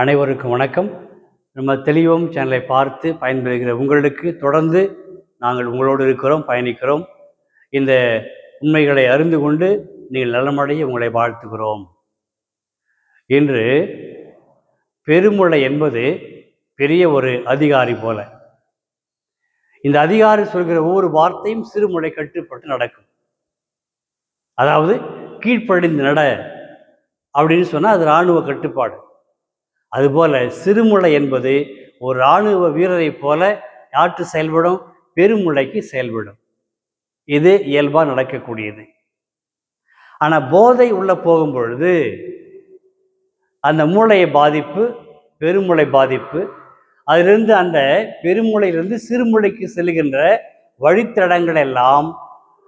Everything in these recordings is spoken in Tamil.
அனைவருக்கும் வணக்கம். நம்ம தெளிவோம் சேனலை பார்த்து பயன்பெறுகிற உங்களுக்கு தொடர்ந்து நாங்கள் உங்களோடு இருக்கிறோம் பயணிக்கிறோம். இந்த உண்மைகளை அறிந்து கொண்டு நீங்கள் நலமடைய உங்களை வாழ்த்துகிறோம். இன்று பெருமுளை என்பது பெரிய ஒரு அதிகாரி போல. இந்த அதிகாரி சொல்கிற ஒவ்வொரு வார்த்தையும் சிறுமுளை கட்டுப்பட்டு நடக்கும். அதாவது கீழ்ப்படிந்து நட அப்படின்னு சொன்னால் அது இராணுவ கட்டுப்பாடு. அதுபோல் சிறுமுளை என்பது ஒரு இராணுவ வீரரைப் போல யாற்று செயல்படும் பெருமுளைக்கு செயல்படும். இது இயல்பாக நடக்கக்கூடியது. ஆனால் போதை உள்ள போகும் பொழுது அந்த மூளையை பாதிப்பு பெருமுளை பாதிப்பு அதிலிருந்து அந்த பெருமுளையிலிருந்து சிறுமுளைக்கு செல்கின்ற வழித்தடங்கள் எல்லாம்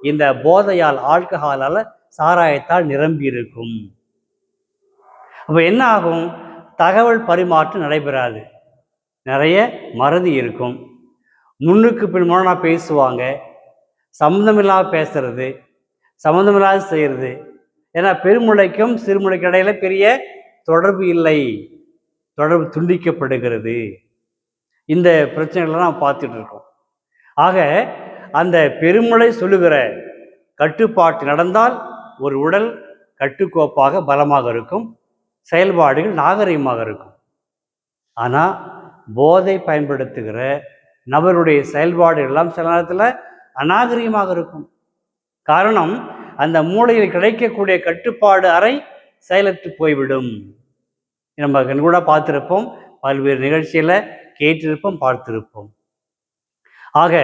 இந்த போதையால் ஆல்கஹாலால் சாராயத்தால் நிரம்பி இருக்கும் அப்போ என்ன ஆகும்? தகவல் பரிமாற்றம் நடைபெறாது. நிறைய மறதி இருக்கும். முன்னுக்கு பின் பேசுவாங்க. சம்மந்தமில்லாத பேசுறது சம்மந்தமில்லாத செய்கிறது ஏன்னா பெருமுளைக்கும் சிறுமுளைக்கும் இடையில பெரிய தொடர்பு இல்லை. தொடர்பு துண்டிக்கப்படுகிறது. இந்த பிரச்சனைகளை நாம் பார்த்துட்டு இருக்கோம். ஆக அந்த பெருமுளை சொல்லுகிற கட்டுப்பாட்டு நடந்தால் ஒரு உடல் கட்டுக்கோப்பாக பலமாக இருக்கும். செயல்பாடுகள் நாகரிகமாக இருக்கும். ஆனால் போதை பயன்படுத்துகிற நபருடைய செயல்பாடு எல்லாம் சில நேரத்தில் அநாகரிகமாக இருக்கும். காரணம் அந்த மூளையில் கிடைக்கக்கூடிய கட்டுப்பாடு அறை செயலற்று போய்விடும். நம்ம கூட பார்த்துருப்போம் பல்வேறு நிகழ்ச்சியில் கேட்டிருப்போம் பார்த்திருப்போம். ஆக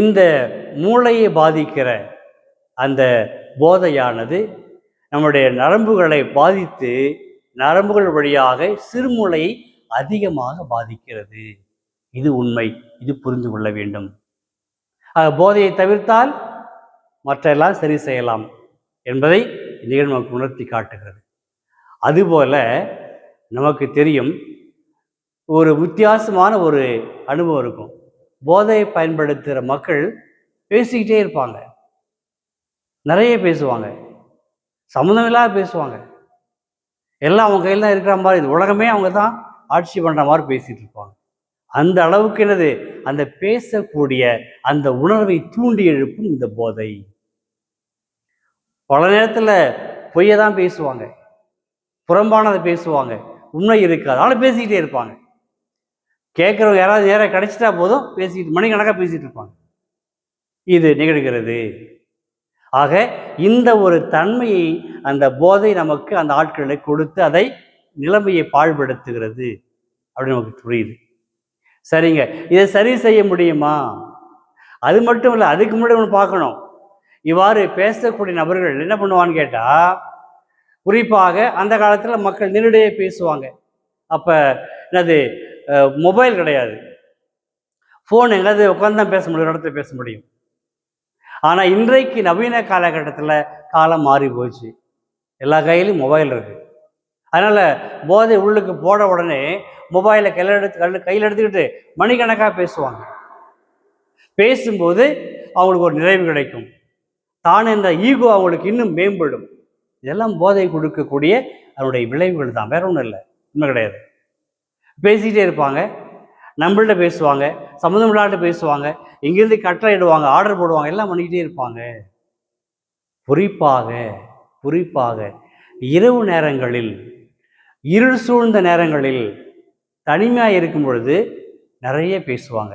இந்த மூளையை பாதிக்கிற அந்த போதையானது நம்முடைய நரம்புகளை பாதித்து நரம்புகள் வழியாக சிறுமூளையை அதிகமாக பாதிக்கிறது. இது உண்மை. இது புரிந்து கொள்ள வேண்டும். போதையை தவிர்த்தால் மற்றெல்லாம் சரி செய்யலாம் என்பதை நிகழ்வு நமக்கு உணர்த்தி காட்டுகிறது. அதுபோல நமக்கு தெரியும் ஒரு வித்தியாசமான ஒரு அனுபவம் இருக்கும். போதையை பயன்படுத்துகிற மக்கள் பேசிக்கிட்டே இருப்பாங்க. நிறைய பேசுவாங்க. சம்மந்தமில்லாத பேசுவாங்க. எல்லாம் அவங்க கையில் தான் இருக்கிற மாதிரி இது உலகமே அவங்க தான் ஆட்சி பண்ணுற மாதிரி பேசிகிட்டு இருப்பாங்க. அந்த அளவுக்கு என்னது? அந்த பேசக்கூடிய அந்த உணர்வை தூண்டி எழுப்பும் இந்த போதை. பல நேரத்தில் பொய்யை தான் பேசுவாங்க. புறம்பானதை பேசுவாங்க. உண்மை இருக்காது. ஆனால் பேசிக்கிட்டே இருப்பாங்க. கேட்குறவங்க யாராவது நேராக கிடச்சிட்டா போதும் பேசிக்கிட்டு மணிக்கணக்காக பேசிகிட்டு இருப்பாங்க. இது நிகழ்கிறது. ஆக இந்த ஒரு தன்மையை அந்த போதை நமக்கு அந்த ஆட்களை கொடுத்து அதை நிலைமையை பாழ்படுத்துகிறது அப்படின்னு நமக்கு புரியுது. சரிங்க. இதை சரி செய்ய முடியுமா? அது மட்டும் இல்லை அதுக்கு முன்னாடி ஒன்று பார்க்கணும். இவ்வாறு பேசக்கூடிய நபர்கள் என்ன பண்ணுவான்னு கேட்டால் குறிப்பாக அந்த காலத்தில் மக்கள் நேரடியே பேசுவாங்க. அப்போ என்னது மொபைல் கிடையாது. ஃபோன் எங்கேயாவது உட்காந்து தான் பேச முடியும் இடத்துல பேச முடியும். ஆனால் இன்றைக்கு நவீன காலகட்டத்தில் காலம் மாறி போச்சு. எல்லா கையிலையும் மொபைல் இருக்குது அதனால் போதை உள்ளுக்கு போட உடனே மொபைலை கையில் எடுத்து கல் கையில் எடுத்துக்கிட்டு மணிக்கணக்காக பேசுவாங்க. பேசும்போது அவங்களுக்கு ஒரு நிறைவு கிடைக்கும். தானே இந்த ஈகோ அவங்களுக்கு இன்னும் மேம்படும். இதெல்லாம் போதை கொடுக்கக்கூடிய அதனுடைய விளைவுகள் தான். வேற ஒன்றும் இல்லை. உண்மை கிடையாது. பேசிக்கிட்டே இருப்பாங்க. நம்மள்ட்ட பேசுவாங்க சம்மந்தம் இல்லாட்ட பேசுவாங்க இங்கேருந்து கட்டளை இடுவாங்க ஆர்டர் போடுவாங்க எல்லாம் பண்ணிக்கிட்டே இருப்பாங்க. குறிப்பாக குறிப்பாக இரவு நேரங்களில் இருள் சூழ்ந்த நேரங்களில் தனிமையாக இருக்கும் பொழுது நிறைய பேசுவாங்க.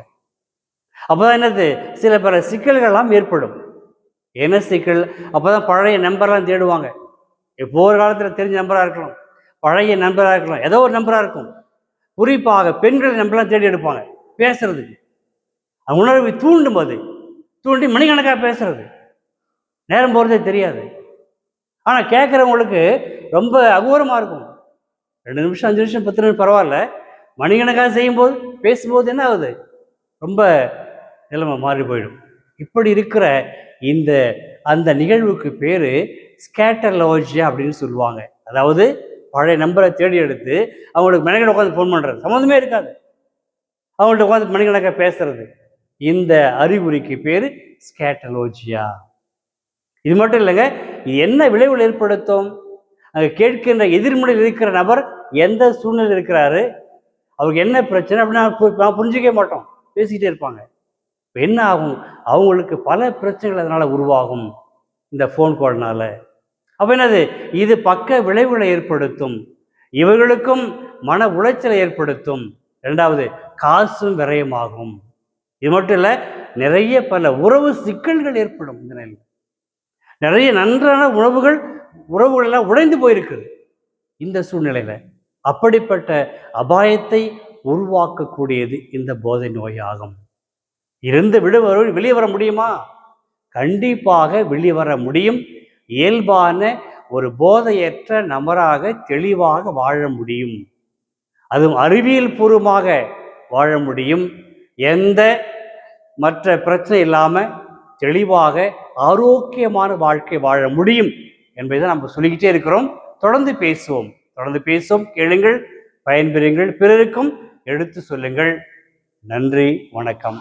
அப்போ தான் என்னது? சில பல சிக்கல்கள்லாம் ஏற்படும். என்ன சிக்கல்? அப்போ தான் பழைய நம்பர்லாம் தேடுவாங்க. எப்போ ஒரு காலத்தில் தெரிஞ்ச நம்பராக இருக்கலாம். பழைய நம்பராக இருக்கலாம். ஏதோ ஒரு நம்பராக இருக்கும். குறிப்பாக பெண்களை நம்பர்லாம் தேடி எடுப்பாங்க பேசுறதுக்கு உணர்வை தூண்டும் அது. தூண்டி மணிக்கணக்காக பேசுறது. நேரம் போகிறதே தெரியாது. ஆனால் கேட்குறவங்களுக்கு ரொம்ப அகோரமாக இருக்கும். ரெண்டு நிமிஷம் அஞ்சு நிமிஷம் பத்து நிமிஷம் பரவாயில்ல. மணிக்கணக்காக செய்யும்போது பேசும்போது என்ன ஆகுது? ரொம்ப நிலைமை மாறி போயிடும். இப்படி இருக்கிற இந்த அந்த நிகழ்வுக்கு பேர் ஸ்கேட்டலோஜியா அப்படின்னு சொல்லுவாங்க. அதாவது பழைய நம்பரை தேடி எடுத்து அவங்களுக்கு மெனக்கடை உட்காந்து ஃபோன் பண்ணுறது சம்மந்தமே இருக்காது. அவங்கள்ட்ட உட்காந்து மணிக்கணக்காக பேசுறது. இந்த அறிகுறிக்கு பேர் ஸ்கேட்டலோஜியா இது மட்டும் இல்லைங்க இது என்ன விளைவுகள் ஏற்படுத்தும்? அங்கே கேட்கின்ற எதிர்மனையில் இருக்கிற நபர் எந்த சூழ்நிலையில் இருக்கிறாரு? அவருக்கு என்ன பிரச்சனை அப்படின்னு புரிஞ்சிக்க பு- நான் புரிஞ்சிக்கவே மாட்டோம். பேசிக்கிட்டே இருப்பாங்க. இப்போ என்ன ஆகும்? அவங்களுக்கு பல பிரச்சனைகள் அதனால் உருவாகும். இந்த ஃபோன் கால்னால அப்போ என்னது? இது பக்க விளைவுகளை ஏற்படுத்தும். இவர்களுக்கும் மன உளைச்சலை ஏற்படுத்தும். இரண்டாவது காசும் விரயமாகும். இது மட்டும் இல்லை நிறைய பல உறவு சிக்கல்கள் ஏற்படும் இந்த நிலையில். நிறைய நன்றான உணவுகள் உறவுகள் எல்லாம் உடைந்து போயிருக்குது இந்த சூழ்நிலையில். அப்படிப்பட்ட அபாயத்தை உருவாக்கக்கூடியது இந்த போதை நோயாகும். இருந்து விடுவர வெளியே வர முடியுமா? கண்டிப்பாக வெளியே வர முடியும். இயல்பான ஒரு போதையற்ற நபராக தெளிவாக வாழ முடியும். அதுவும் அறிவியல் பூர்வமாக வாழ முடியும். எந்த மற்ற பிரச்சனை இல்லாமல் தெளிவாக ஆரோக்கியமான வாழ்க்கை வாழ முடியும் என்பதை நம்ம சொல்லிக்கிட்டே இருக்கிறோம். தொடர்ந்து பேசுவோம். தொடர்ந்து பேசுவோம். கேளுங்கள் பயன்பெறுங்கள் பிறருக்கும் எடுத்து சொல்லுங்கள். நன்றி வணக்கம்.